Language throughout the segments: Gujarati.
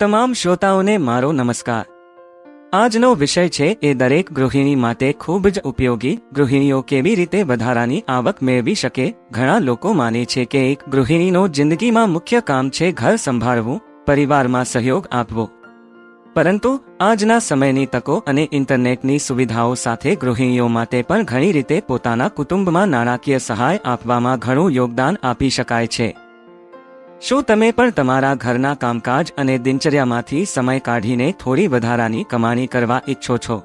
તમામ શ્રોતાઓને મારો નમસ્કાર. આજનો વિષય છે એ દરેક ગૃહિણી માટે ખૂબ જ ઉપયોગી, ગૃહિણીઓ કેવી રીતે વધારાની આવક મેળવી શકે? ઘણા લોકો માને છે કે એક ગૃહિણીનો જિંદગીમાં મુખ્ય કામ છે ઘર સંભાળવું, પરિવારમાં સહયોગ આપવો. પરંતુ આજના સમયની તકો અને ઇન્ટરનેટની સુવિધાઓ સાથે ગૃહિણીઓ માટે પણ ઘણી રીતે પોતાના કુટુંબમાં નાણાકીય સહાય આપવામાં ઘણું યોગદાન આપી શકાય છે. શું તમે પણ તમારા ઘરના કામકાજ અને દિનચર્યામાંથી સમય કાઢીને થોડી વધારાની કમાણી કરવા ઈચ્છો છો?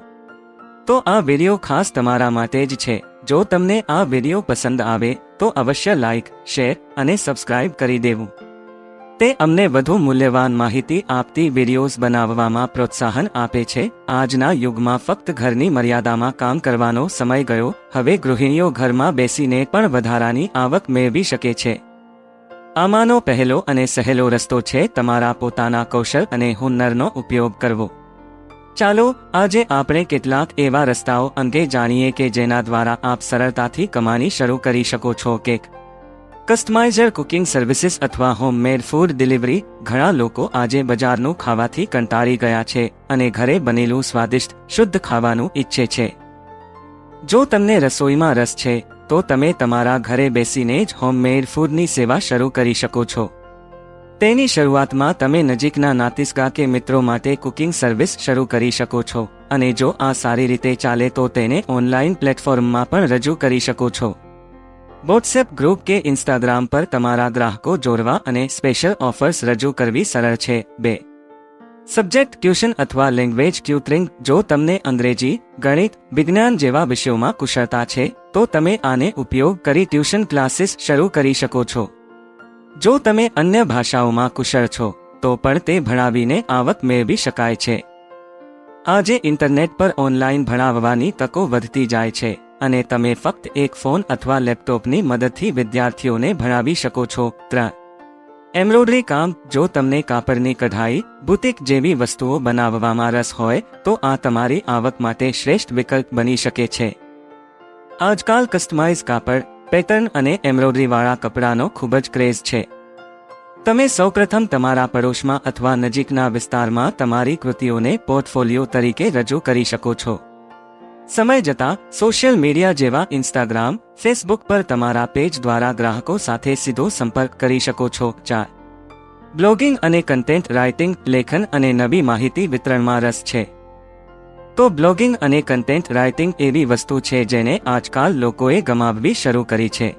તો આ વિડિયો ખાસ તમારા માટે જ છે. જો તમને આ વીડિયો પસંદ આવે, તો અવશ્ય લાઇક શેર અને સબસ્ક્રાઇબ કરી દેવું. તે અમને વધુ મૂલ્યવાન માહિતી આપતી વિડિયોઝ બનાવવામાં પ્રોત્સાહન આપે છે. આજના યુગમાં ફક્ત ઘરની મર્યાદામાં કામ કરવાનો સમય ગયો. હવે ગૃહિણીઓ ઘરમાં બેસીને પણ વધારાની આવક મેળવી શકે છે. આમાંનો પહેલો અને સહેલો રસ્તો છે તમારા પોતાના કૌશલ અને હુન્નરનો ઉપયોગ કરવો. ચાલો, આજે આપણે કેટલાક એવા રસ્તાઓ અંગે જાણીએ કે જેના દ્વારા આપ સરળતાથી કમાણી શરૂ કરી શકો છો કેક કસ્ટમાઇઝર કુકિંગ સર્વિસીસ અથવા હોમમેડ ફૂડ ડિલિવરી ઘણા લોકો આજે બજારનું ખાવાથી કંટાળી ગયા છે અને ઘરે બનેલું સ્વાદિષ્ટ, શુદ્ધ ખાવાનું ઈચ્છે છે. જો તમને રસોઈમાં રસ છે તો તમે તમારા ઘરે બેસીને જ હોમમેડ ફૂડની સેવા શરૂ કરી શકો છો. તેની શરૂઆતમાં તમે નજીકના નાતિસ્કા કે મિત્રો માટે કુકિંગ સર્વિસ શરૂ કરી શકો છો, અને જો આ સારી રીતે ચાલે તો તેને ઓનલાઈન પ્લેટફોર્મમાં પણ રજૂ કરી શકો છો. વોટ્સએપ ગ્રુપ કે ઇન્સ્ટાગ્રામ પર તમારા ગ્રાહકો જોડવા અને સ્પેશિયલ ઓફર્સ રજૂ કરવી સરળ છે. બે સબ્જેક્ટ ટ્યુશન અથવા લેંગ્વેજ ટ્યુટરિંગ જો તમને અંગ્રેજી, ગણિત, વિજ્ઞાન જેવા વિષયોમાં કુશળતા છે, તો તમે આને ઉપયોગ કરી ટ્યુશન ક્લાસીસ શરૂ કરી શકો છો. જો તમે અન્ય ભાષાઓમાં કુશળ છો, તો પણ તે ભણાવીને આવક મેળવી શકાય છે. આજે ઇન્ટરનેટ પર ઓનલાઈન ભણાવવાની તકો વધતી જાય છે, અને તમે ફક્ત એક ફોન અથવા લેપટોપની મદદથી વિદ્યાર્થીઓને ભણાવી શકો છો. ત્રણ એમ્બ્રોઇડરી કામ, જો તમને કાપડની કઢાઈ, બુટિક જેવી વસ્તુઓ બનાવવામાં રસ હોય, તો આ તમારી આવક માટે શ્રેષ્ઠ વિકલ્પ બની શકે છે. આજકાલ કસ્ટમાઇઝ કાપડ પેટર્ન અને એમ્બ્રોઇડરીવાળા કપડાંનો ખૂબ જ ક્રેઝ છે. તમે સૌપ્રથમ તમારા પડોશમાં અથવા નજીકના વિસ્તારમાં તમારી કૃતિઓને પોર્ટફોલિયો તરીકે રજૂ કરી શકો છો. સમય જતાં સોશિયલ મીડિયા જેવા ઇન્સ્ટાગ્રામ ફેસબુક પર તમારા પેજ દ્વારા ગ્રાહકો સાથે સીધો સંપર્ક કરી શકો છો. ચાર. બ્લોગિંગ અને કન્ટેન્ટ રાઇટિંગ લેખન અને નવી માહિતી વિતરણમાં રસ છે. તો બ્લોગિંગ અને કન્ટેન્ટ રાઇટિંગ એવી વસ્તુ છે જેને આજકાલ લોકોએ ગમાવવી શરૂ કરી છે.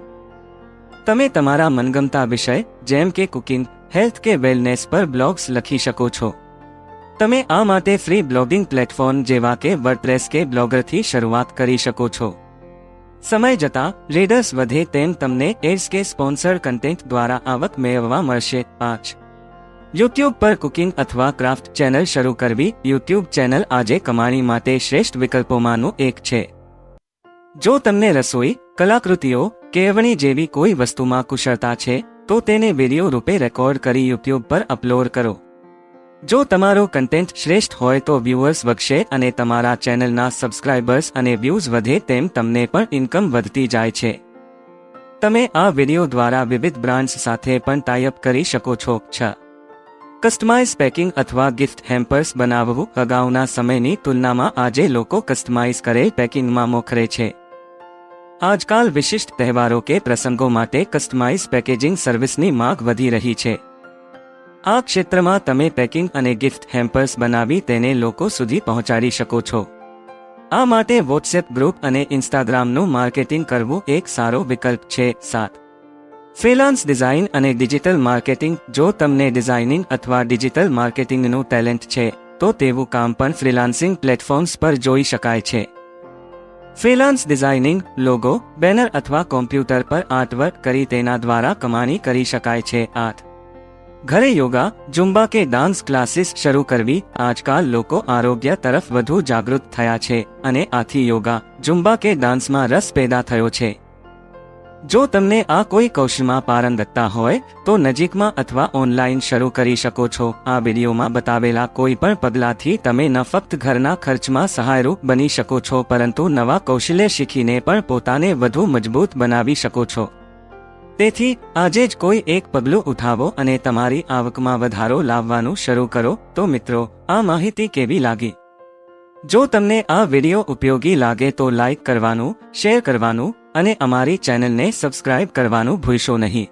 તમે તમારા મનગમતા વિષય, જેમ કે કુકિંગ હેલ્થ કે વેલનેસ પર બ્લોગ્સ લખી શકો છો. તમે આ માટે ફ્રી બ્લોગિંગ પ્લેટફોર્મ જેવા કે વર્ડપ્રેસ કે બ્લોગરથી શરૂઆત કરી શકો છો. સમય જતાં રીડર્સ વધે તેમ તમને એડ્સ કે સ્પોન્સર કન્ટેન્ટ દ્વારા આવક મેળવવા મળશે. પાંચ. યુટ્યુબ પર કુકિંગ અથવા ક્રાફ્ટ ચેનલ શરૂ કરવી. યુટ્યુબ ચેનલ આજે કમાણી માટે શ્રેષ્ઠ વિકલ્પોમાંનું એક છે. જો તમને રસોઈ, કલાકૃતિઓ કેવણી જેવી કોઈ વસ્તુમાં કુશળતા છે, તો તેને વીડિયો રૂપે રેકોર્ડ કરી યુટ્યુબ પર અપલોડ કરો. જો તમારો કન્ટેન્ટ શ્રેષ્ઠ હોય તો વ્યુઅર્સ વધશે અને તમારા ચેનલના સબસ્ક્રાઇબર્સ અને વ્યૂઝ વધે તેમ તમને પણ ઇન્કમ વધતી જાય છે. તમે આ વિડિયો દ્વારા વિવિધ બ્રાન્ડ્સ સાથે પણ ટાઈઅપ કરી શકો છો. છ. કસ્ટમાઇઝ પેકિંગ અથવા ગિફ્ટ હેમ્પર્સ બનાવવું અગાઉના સમયની તુલનામાં આજે લોકો કસ્ટમાઇઝ કરેલ પેકિંગમાં મોખરે છે. આજકાલ વિશિષ્ટ તહેવારો કે પ્રસંગો માટે કસ્ટમાઇઝ પેકેજિંગ સર્વિસની માંગ વધી રહી છે. આ ક્ષેત્રમાં તમે પેકિંગ અને ગિફ્ટ હેમ્પર્સ બનાવી તેને લોકો સુધી પહોંચાડી શકો છો. આ માટે વોટ્સએપ ગ્રુપ અને ઇન્સ્ટાગ્રામનું માર્કેટિંગ કરવું એક સારો વિકલ્પ છે સાત. ફ્રીલાન્સ ડિઝાઇન અને ડિજિટલ માર્કેટિંગ. જો તમને ડિઝાઇનિંગ અથવા ડિજિટલ માર્કેટિંગનું ટેલેન્ટ છે, તો તેવું કામ પણ ફ્રીલાન્સિંગ પ્લેટફોર્મ્સ પર જોઈ શકાય છે. Freelance designing. લોગો, બેનર અથવા કોમ્પ્યુટર પર આર્ટવર્ક કરી તેના દ્વારા કમાણી કરી શકાય છે. આઠ. ઘરે યોગા, જુમ્બા કે ડાન્સ ક્લાસીસ શરૂ કરવી આજકાલ લોકો આરોગ્ય તરફ વધુ જાગૃત થયા છે અને આથી યોગા, જુમ્બા કે ડાન્સમાં રસ પેદા થયો છે. જો તમને આ કોઈ કૌશલમાં પારંગતતા હોય, તો નજીકમાં અથવા ઓનલાઈન શરૂ કરી શકો છો. આ વિડીયોમાં બતાવેલા કોઈ પણ પગલાથી તમે ન ફક્ત ઘરના ખર્ચમાં સહાયરૂપ બની શકો છો, પરંતુ નવા કૌશલ્ય શીખીને પણ પોતાને વધુ મજબૂત બનાવી શકો છો. તેથી, આજે જ કોઈ એક પગલું ઉઠાવો અને તમારી આવકમાં વધારો લાવવાનું શરૂ કરો, તો મિત્રો, આ માહિતી કેવી લાગી? જો તમને આ વિડિયો ઉપયોગી લાગે તો લાઇક કરવાનું, શેર કરવાનું અને અમારી ચેનલને સબસ્ક્રાઇબ કરવાનું ભૂલશો નહીં.